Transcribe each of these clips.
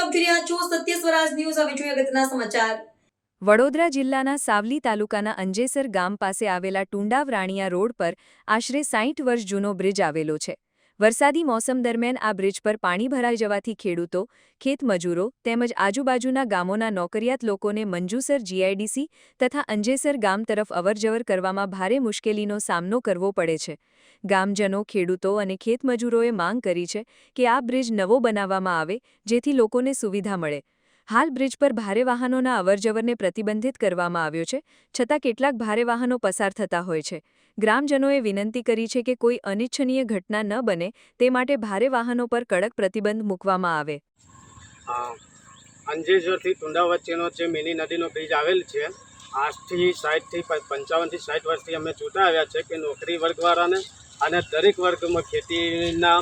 આપ જોઈ રહ્યા છો સત્ય સ્વરાજ ન્યૂઝ. હવે જોઈએ અગત્યના સમાચાર. વડોદરા જિલ્લાના સાવલી તાલુકાના અંજેસર ગામ પાસે આવેલા ટુંડાવરાણીયા રોડ પર આશરે સાઠ વર્ષ જૂનો બ્રિજ આવેલો છે. વરસાદી મોસમ દરમિયાન આ બ્રિજ પર પાણી ભરાઈ જવાથી ખેડૂતો ખેતમજૂરો તેમજ આજુબાજુના ગામોના નોકરિયાત લોકોને મંજુસર જીઆઈડીસી તથા અંજેસર ગામ તરફ અવરજવર કરવામાં ભારે મુશ્કેલીનો સામનો કરવો પડે છે. ગામજનો, ખેડૂતો અને ખેતમજૂરોએ માંગ કરી છે કે આ બ્રિજ નવો બનાવવામાં આવે જેથી લોકોને સુવિધા મળે. હાલ બ્રિજ પર ભારે વાહનોના અવરજવરને પ્રતિબંધિત કરવામાં આવ્યો છે છતાં કેટલાક ભારે વાહનો પસાર થતા હોય છે. ગ્રામજનોએ વિનંતી કરી છે કે કોઈ અનિચ્છનીય ઘટના ન બને, તે માટે ભારે વાહનો પર કડક પ્રતિબંધ મૂકવામાં આવે. હા તુંડા વચ્ચેનો જે મિની નદીનો બ્રિજ આવેલ છે, આજથી સાઠથી પંચાવનથી સાઠ વર્ષથી અમે જોતા આવ્યા છે કે નોકરી વર્ગવાળાને અને દરેક વર્ગમાં ખેતીના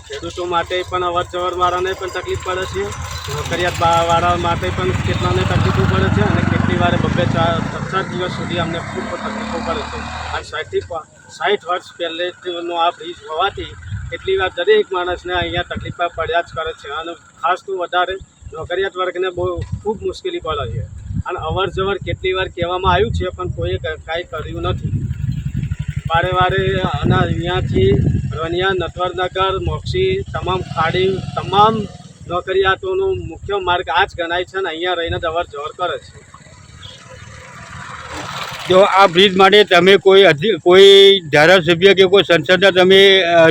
ખેડૂતો માટે પણ અવર જવર વાળાને પણ તકલીફ પડે છે, નોકરિયાત વાળા માટે પણ કેટલાને તકલીફો પડે છે અને કેટલી બબે ચાર ચાર દિવસ સુધી અમને ખૂબ તકલીફો પડે છે. અને સાઠથી સાઠ વર્ષ પહેલેનો આ બ્રિજ હોવાથી કેટલી વાર દરેક માણસને અહીંયા તકલીફ પડ્યા જ કરે છે. અને ખાસ તો વધારે નોકરિયાત વર્ગને બહુ ખૂબ મુશ્કેલી પડે છે. અને અવર જવર કેટલી વાર કહેવામાં આવ્યું છે, પણ કોઈએ કાંઈ કર્યું નથી. વારે વારે અને અહીંયાથી રનિયા નટવરનગર, મોક્ષી, તમામ ખાડી, તમામ નોકરિયાતોનો મુખ્ય માર્ગ આ જ ગણાય છે અને અહીંયા રહીને જ અવર જવર કરે છે. જો આ બ્રિજ માટે તમે કોઈ કોઈ ધારાસભ્ય કે કોઈ સંસદને તમે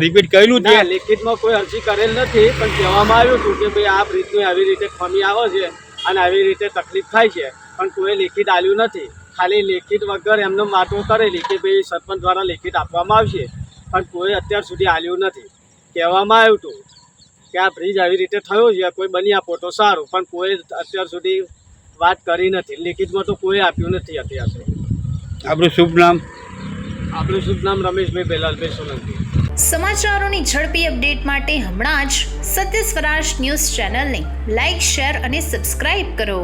રિપીટ કરેલું છે? લેખિતમાં કોઈ અરજી કરેલ નથી, પણ કહેવામાં આવ્યું હતું કે ભાઈ આ બ્રિજની આવી રીતે ખમી આવે છે અને આવી રીતે તકલીફ થાય છે, પણ કોઈ લેખિત આવ્યું નથી. ખાલી લેખિત વગર એમને વાતો કરેલી કે ભાઈ સરપંચ દ્વારા લેખિત આપવામાં આવશે, પણ કોઈ અત્યાર સુધી આવ્યું નથી. કહેવામાં આવ્યું હતું કે આ બ્રિજ આવી રીતે થયો છે, કોઈ બની આપો તો સારું, પણ કોઈ અત્યાર સુધી વાત કરી નથી. લેખિતમાં તો કોઈ આપ્યું નથી અત્યાર. સુધી આપણું શુભ નામ? આપણું શુભ નામ રમેશભાઈ બેલાલભાઈ સોલંકી. સમાચારોની ઝડપી અપડેટ માટે હમણાં જ સત્ય સ્વરાજ ન્યૂઝ ચેનલને લાઇક શેર અને સબસ્ક્રાઇબ કરો.